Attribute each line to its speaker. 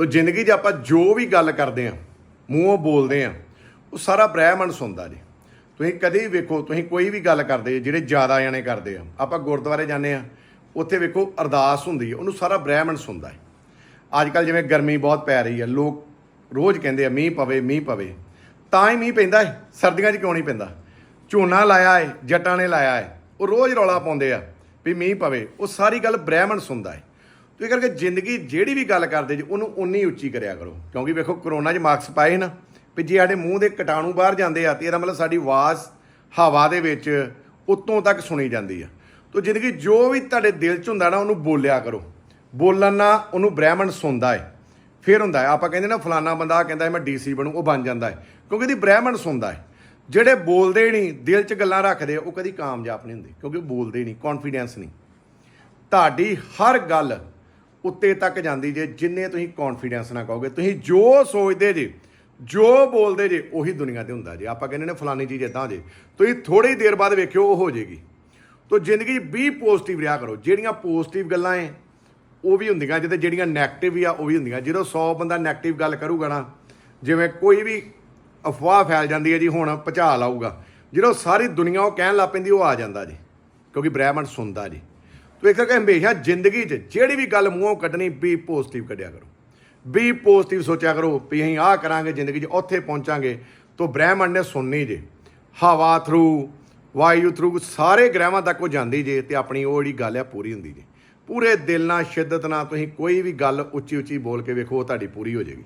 Speaker 1: ਤੋ ਜ਼ਿੰਦਗੀ 'ਚ ਆਪਾਂ ਜੋ ਵੀ ਗੱਲ ਕਰਦੇ ਆ ਮੂੰਹੋਂ ਬੋਲਦੇ ਆ ਉਹ ਸਾਰਾ ਬ੍ਰਹਿਮੰਡ ਸੁਣਦਾ ਜੀ। ਤੁਸੀਂ ਕਦੇ ਵੀ ਵੇਖੋ, ਤੁਸੀਂ ਕੋਈ ਵੀ ਗੱਲ ਕਰਦੇ, ਜਿਹੜੇ ਜ਼ਿਆਦਾ ਜਾਣੇ ਕਰਦੇ ਆ, ਆਪਾਂ ਗੁਰਦੁਆਰੇ ਜਾਂਦੇ ਆ ਉੱਥੇ ਵੇਖੋ ਅਰਦਾਸ ਹੁੰਦੀ ਹੈ, ਉਹਨੂੰ ਸਾਰਾ ਬ੍ਰਹਿਮੰਡ ਸੁਣਦਾ ਹੈ। ਅੱਜ ਕੱਲ ਜਿਵੇਂ ਗਰਮੀ ਬਹੁਤ ਪੈ ਰਹੀ ਹੈ, ਲੋਕ ਰੋਜ਼ ਕਹਿੰਦੇ ਆ, ਮੀਂਹ ਪਵੇ ਮੀਂਹ ਪਵੇ। ਤਾਂ ਹੀ ਮੀਂਹ ਪੈਂਦਾ ਹੈ, ਸਰਦੀਆਂ 'ਚ ਕਿਉਂ ਨਹੀਂ ਪੈਂਦਾ? ਝੋਨਾ ਲਾਇਆ ਹੈ, ਜੱਟਾਂ ਨੇ ਲਾਇਆ ਹੈ, ਉਹ ਰੋਜ਼ ਰੌਲਾ ਪਾਉਂਦੇ ਆ, ਵੀ ਮੀਂਹ ਪਵੇ, ਉਹ ਸਾਰੀ ਗੱਲ ਬ੍ਰਹਿਮੰਡ ਸੁਣਦਾ ਹੈ। ਤੇ ਇਹ ਕਰਕੇ ਜ਼ਿੰਦਗੀ ਜਿਹੜੀ ਵੀ ਗੱਲ ਕਰਦੇ ਜੀ, ਉਹਨੂੰ ਉਨੀ ਉੱਚੀ ਕਰਿਆ ਕਰੋ। ਕਿਉਂਕਿ ਵੇਖੋ ਕਰੋਨਾ 'ਚ ਮਾਸਕ ਪਾਏ ਨਾ, ਵੀ ਜੇ ਸਾਡੇ ਮੂੰਹ ਦੇ ਕੀਟਾਣੂ ਬਾਹਰ ਜਾਂਦੇ ਆ, ਤੇ ਇਹਦਾ ਮਤਲਬ ਸਾਡੀ ਆਵਾਜ਼ ਹਵਾ ਦੇ ਵਿੱਚ ਉੱਤੋਂ ਤੱਕ ਸੁਣੀ ਜਾਂਦੀ ਆ। ਤੋ ਜ਼ਿੰਦਗੀ ਜੋ ਵੀ ਤੁਹਾਡੇ ਦਿਲ 'ਚ ਹੁੰਦਾ ਨਾ, ਉਹਨੂੰ ਬੋਲਿਆ ਕਰੋ। ਬੋਲਣ ਨਾਲ ਉਹਨੂੰ ਬ੍ਰਹਿਮਣ ਸੁਣਦਾ ਹੈ ਫਿਰ ਹੁੰਦਾ ਆਪਾਂ ਕਹਿੰਦੇ ਨਾ, ਫਲਾਨਾ ਬੰਦਾ ਕਹਿੰਦਾ ਹੈ ਮੈਂ ਡੀਸੀ ਬਣੂ, ਉਹ ਬਣ ਜਾਂਦਾ ਹੈ ਕਿਉਂਕਿ ਇਹਦੀ ਬ੍ਰਹਿਮਣ ਸੁਣਦਾ ਹੈ ਜਿਹੜੇ ਬੋਲਦੇ ਨਹੀਂ, ਦਿਲ 'ਚ ਗੱਲਾਂ ਰੱਖਦੇ ਉਹ ਕਦੀ ਕਾਮਯਾਬ ਨਹੀਂ ਹੁੰਦੇ, ਕਿਉਂਕਿ ਉਹ ਬੋਲਦੇ ਨਹੀਂ ਕੌਨਫੀਡੈਂਸ ਨਹੀਂ। ਤੁਹਾਡੀ ਹਰ ਗੱਲ ਉੱਤੇ ਤੱਕ ਜਾਂਦੀ ਜੇ, ਜਿੰਨੇ ਤੁਸੀਂ ਕੌਨਫੀਡੈਂਸ ਨਾਲ ਕਹੋਗੇ। ਤੁਸੀਂ ਜੋ ਸੋਚਦੇ ਜੇ, ਜੋ ਬੋਲਦੇ ਜੇ, ਉਹੀ ਦੁਨੀਆ ਤੇ ਹੁੰਦਾ ਜੇ। ਆਪਾਂ ਕਹਿੰਦੇ ਨੇ ਫਲਾਨੀ ਚੀਜ਼ ਇਦਾਂ ਜੇ। ਤੁਸੀਂ ਥੋੜੀ ਦੇਰ ਬਾਅਦ ਵੇਖਿਓ, ਉਹ ਹੋ ਜਾਏਗੀ ਤੋ ਜ਼ਿੰਦਗੀ 'ਚ ਵੀ ਪੋਜ਼ਿਟਿਵ ਰਿਹਾ ਕਰੋ। ਜਿਹੜੀਆਂ ਪੋਜ਼ਿਟਿਵ ਗੱਲਾਂ ਐ, ਉਹ ਵੀ ਹੁੰਦੀਆਂ। ਜਿਹਦੇ ਜਿਹੜੀਆਂ 네ਗੇਟਿਵ ਆ, ਉਹ ਵੀ ਹੁੰਦੀਆਂ। ਜਦੋਂ 100 ਬੰਦਾ 네ਗੇਟਿਵ ਗੱਲ ਕਰੂਗਾ ਨਾ, ਜਿਵੇਂ ਕੋਈ ਵੀ ਅਫਵਾਹ ਫੈਲ ਜਾਂਦੀ ਹੈ ਜੀ, ਹੁਣ ਭੁਚਾਲ ਲਾਊਗਾ ਜਦੋਂ ਸਾਰੀ ਦੁਨੀਆ ਉਹ ਕਹਿਣ ਲੱਗ ਪੈਂਦੀ, ਉਹ ਆ ਜਾਂਦਾ ਜੀ। ਕਿਉਂਕਿ ਬ੍ਰਹਿਮੰਡ ਸੁਣਦਾ ਜੀ। ਤੋ ਇਸ ਕਰਕੇ ਹਮੇਸ਼ਾ ਜ਼ਿੰਦਗੀ 'ਚ ਜਿਹੜੀ ਵੀ ਗੱਲ ਮੂੰਹੋਂ ਕੱਢਣੀ ਵੀ ਪੋਜ਼ਿਟਿਵ ਕੱਢਿਆ ਕਰੋ। ਵੀ ਪੋਜ਼ਿਟਿਵ ਸੋਚਿਆ ਕਰੋ ਵੀ ਅਸੀਂ ਆਹ ਕਰਾਂਗੇ ਜ਼ਿੰਦਗੀ 'ਚ, ਉੱਥੇ ਪਹੁੰਚਾਂਗੇ। ਤੋ ਬ੍ਰਹਿਮੰਡ ਨੇ ਸੁਣਨੀ ਜੇ। ਹਵਾ ਥਰੂ ਵਾਯੂ ਥਰੂ ਸਾਰੇ ਗ੍ਰਹਿਵਾਂ ਤੱਕ ਉਹ ਜਾਂਦੀ ਜੇ ਤੇ ਆਪਣੀ ਉਹ ਜਿਹੜੀ ਗੱਲ ਆ ਪੂਰੀ ਹੁੰਦੀ ਜੇ। ਪੂਰੇ ਦਿਲ ਨਾਲ, ਸ਼ਿੱਦਤ ਨਾਲ ਤੁਸੀਂ ਕੋਈ ਵੀ ਗੱਲ ਉੱਚੀ ਉੱਚੀ ਬੋਲ ਕੇ ਵੇਖੋ, ਉਹ ਤੁਹਾਡੀ ਪੂਰੀ ਹੋ ਜਾਏਗੀ।